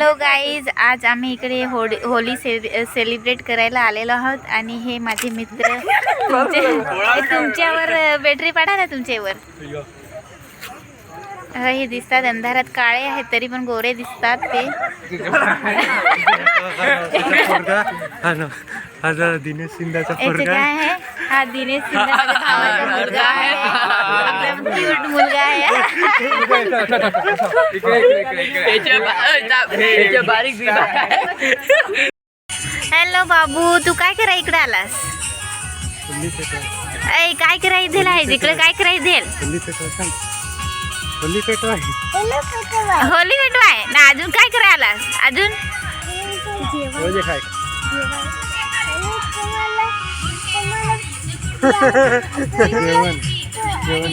Hello guys आज आम्ही इकडे होडी होली से सेलिब्रेट करायला आलेलो आहोत आणि हे माझे मित्र तुमचे- तुमच्यावर बॅटरी पाडा ना तुमच्यावर. हे दिसतात अंधारात काळे आहेत तरी पण गोरे दिसतात ते. दिनेश काय आहे? हा दिनेश सिन्हा माझ्या भावाचा मुलगा आहे. मुलगा आहे. हॅलो बाबू तू काय करा इकडे आलास? ऐ काय करा इथे आहे? इकडे काय करा इथे? होली होली भेटवाय ना अजून काय करा आलास? अजून? जेवण जेवण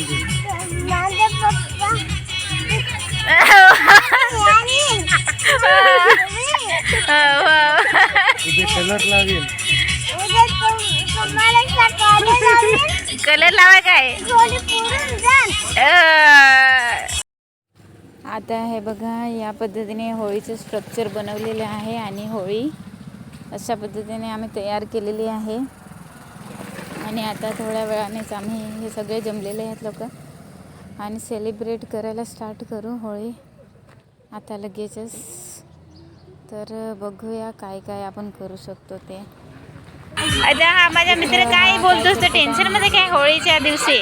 कलर लावेल कलर लावा काय? आता हे बघा या पद्धतीने होळीचं स्ट्रक्चर बनवलेले आहे आणि होळी अशा पद्धतीने आम्ही तयार केलेली आहे. आणि आता थोड्या वेळानेच आम्ही हे सगळे जमलेले आहेत लोक. आणि सेलिब्रेट करायला स्टार्ट करू होळी. आता लगेचच. तर बघूया काय काय आपण करू शकतो ते. आता हा माझा मित्र काय बोलतोस तो टेन्शनमध्ये काय होळीच्या दिवशी?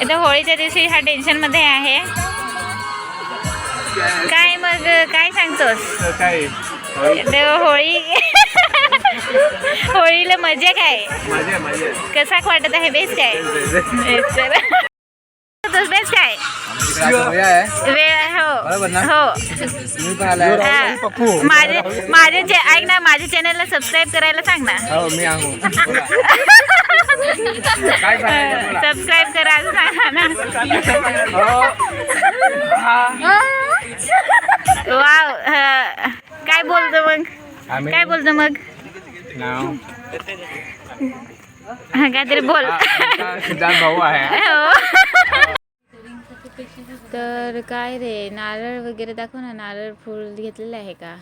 आता होळीच्या दिवशी हा टेन्शनमध्ये आहे. काय मग काय सांगतोस? काय? होळी होळीला मजा काय? कसा वाटत आहे? बेस काय? बेस काय? वेळ हो. हो. माझे माझे ऐक ना माझ्या चॅनलला सबस्क्राईब करायला सांग ना. हो सबस्क्राईब करा सांगा ना. वाव हा. काय बोलतो मग? काय बोलतो मग? नाव? हा, काहीतरी बोल. सिद्धांत भाऊ आहे. हो. तर काय रे नारळ वगैरे दाखव ना नारळ फुल घेतलेलं आहे का?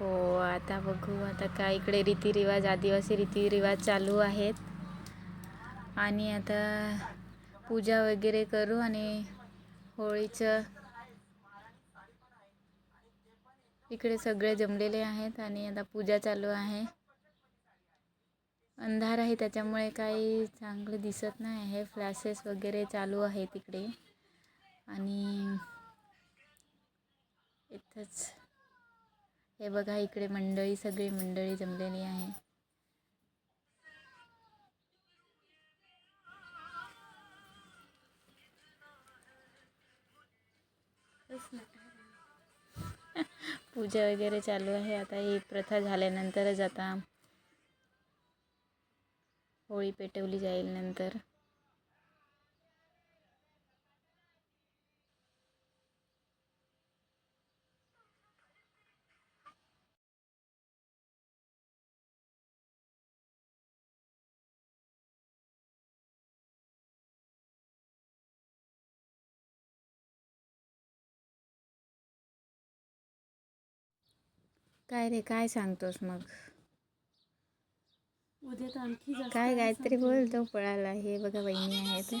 हो आता बघू आता काय इकडे रीतिरिवाज आदिवासी रीतिरिवाज चालू आहेत. आणि आता पूजा वगैरे करू आणि होळीचं इकडे सगळे जमलेले आहेत आणि आता पूजा चालू आहे. अंधार आहे त्याच्यामुळे काही चांगलं दिसत नाही आहे. फ्लॅशेस वगैरे चालू आहे तिकडे आणि इथंच हे बघा इकडे मंडळी सगळी मंडळी जमलेली आहे. पूजा वगैरे चालू आहे. आता ही प्रथा झाल्यानंतरच आता होळी पेटवली जाईल नंतर. काय रे काय सांगतोस मग? उद्या तर आणखी जास्त काय काहीतरी बोलतो पळाला हे बघा बहिणी आहेत.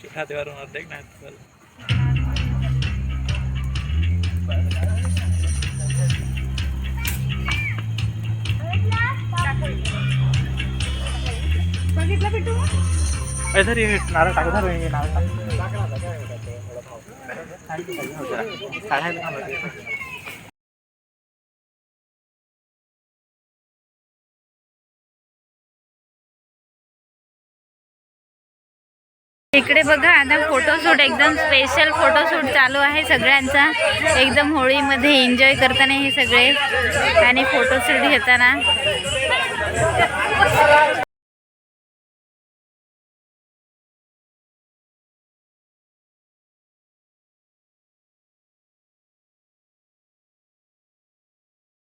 शिखातेवरून अर्धेक नाही नारळ टाकू धर नारळ इकडे बघा आता फोटोशूट एकदम स्पेशल फोटोशूट चालू आहे सगळ्यांचा. एकदम होळीमध्ये एन्जॉय करताना हे सगळे आणि फोटोशूट घेताना.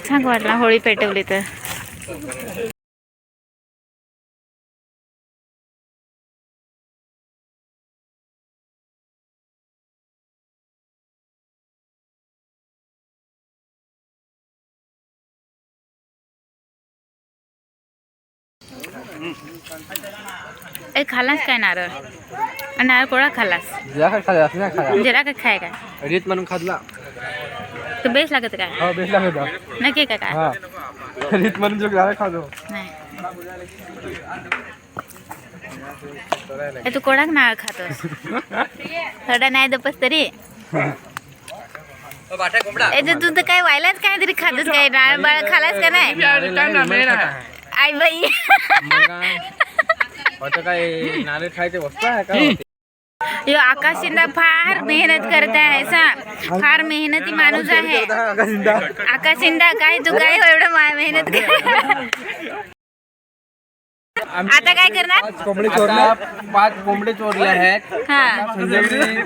छान वाटला होळी पेटवली तर. ए खालास काय नारळ नारळ कोळा खालास जरा काय खाय काय रीत म्हणून खाल्ला तर बेस लागत काय हो बेसला होता नक्की का काय हा रीत म्हणून जो गाळा खातो नाही ए, तू कोणाक नारळ खातोस थोडा नाही दपस तरी ए तर तू तर काय व्हायलाच काय तरी खातोस काय नारळ बाळ खालास का नाही आई बाई. आता काय? नारळ खायचे वस्तू आहे का? यो आकाश शिंदा फार मेहनत करत आहे सा. फार मेहनती माणूस आहे. आकाश शिंदा काय तू काय एवढं मेहनत कर आता काय करणार? कोंबडी आता पाच कोंबडे चोरले आहेत. हा.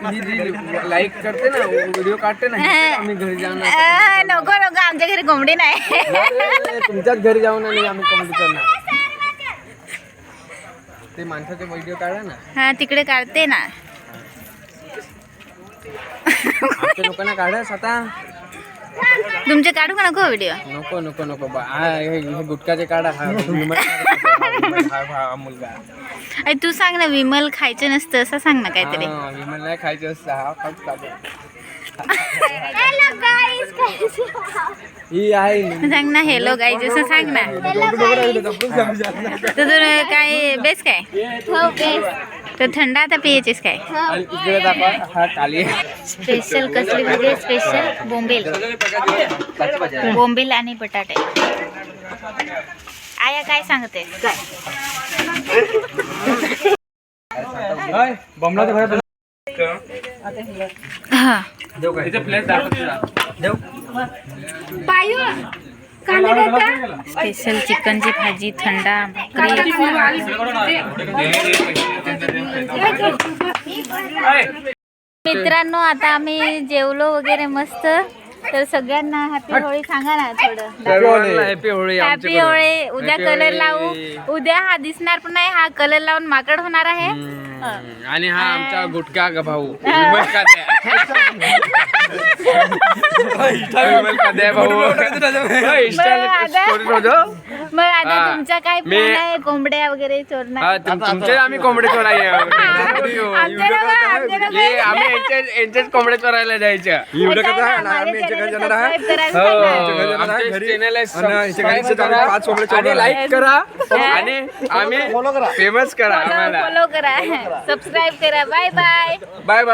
ही जी लाईक करते ना व्हिडिओ काढते ना आम्ही घरी अ, नको नको आमच्या घरी कोंबडी नाही. अरे, तुमच्याच घरी जाऊन आणि आम्ही कोंबडी चोरणार. ते माणसाचे व्हिडिओ काढा ना. हा तिकडे काढते ना. आमच्या लोकांना काढास आता. तुमचे काढू का नको व्हिडिओ नको नको नको बा. हे हे गुटखाचे काढा. हा काढा. हा हा मुलगा तू सांग ना विमल खायचं नसतं असं सांग ना काहीतरी हा, विमल नाही खायचे असतं हा. ही आहे लिंबू. सांग ना हेलो गाई जसं सांग ना तर तुला काय बेस काय तर थंड आता पियाचेस काय आणि इकडे दाखवा हा काली आहे. स्पेशल कसली म्हणजे स्पेशल बोंबील बोंबील आणि बटाटे आया काय सांगते? हा. स्पेशल चिकनची भाजी थंडा मित्रांनो आता आम्ही जेवलो वगैरे मस्त. तर सगळ्यांना हॅपी होळी सांगा ना थोडं. Happy होळी. हॅपी. होळी उद्या कलर. लावू. उद्या हा दिसणार पण नाही हा कलर लावून माकड होणार आहे. आणि हा आमचा गुटखा ग भाऊ. मग आता. तुमचा काय आहे? कोंबड्या वगैरे चोरणार? तुम- तुमचे आम्ही कोंबडे चोराय आम्ही यांच्याच यांच्याच कोंबडे चोरायला जायचं. एवढं काय कसं आहे ना, ना, माझ्या आम्ही याच्या channel घरी जाणार आहे. subscribe करायला हो. सांगा. आमच्या घरी- चॅनल आणि आम्ही पाच कोंबडे चोरणार आहे. लाईक करा आणि आम्ही फेमस करा. फॉलो करा सबस्क्राईब करा. Bye bye bye bye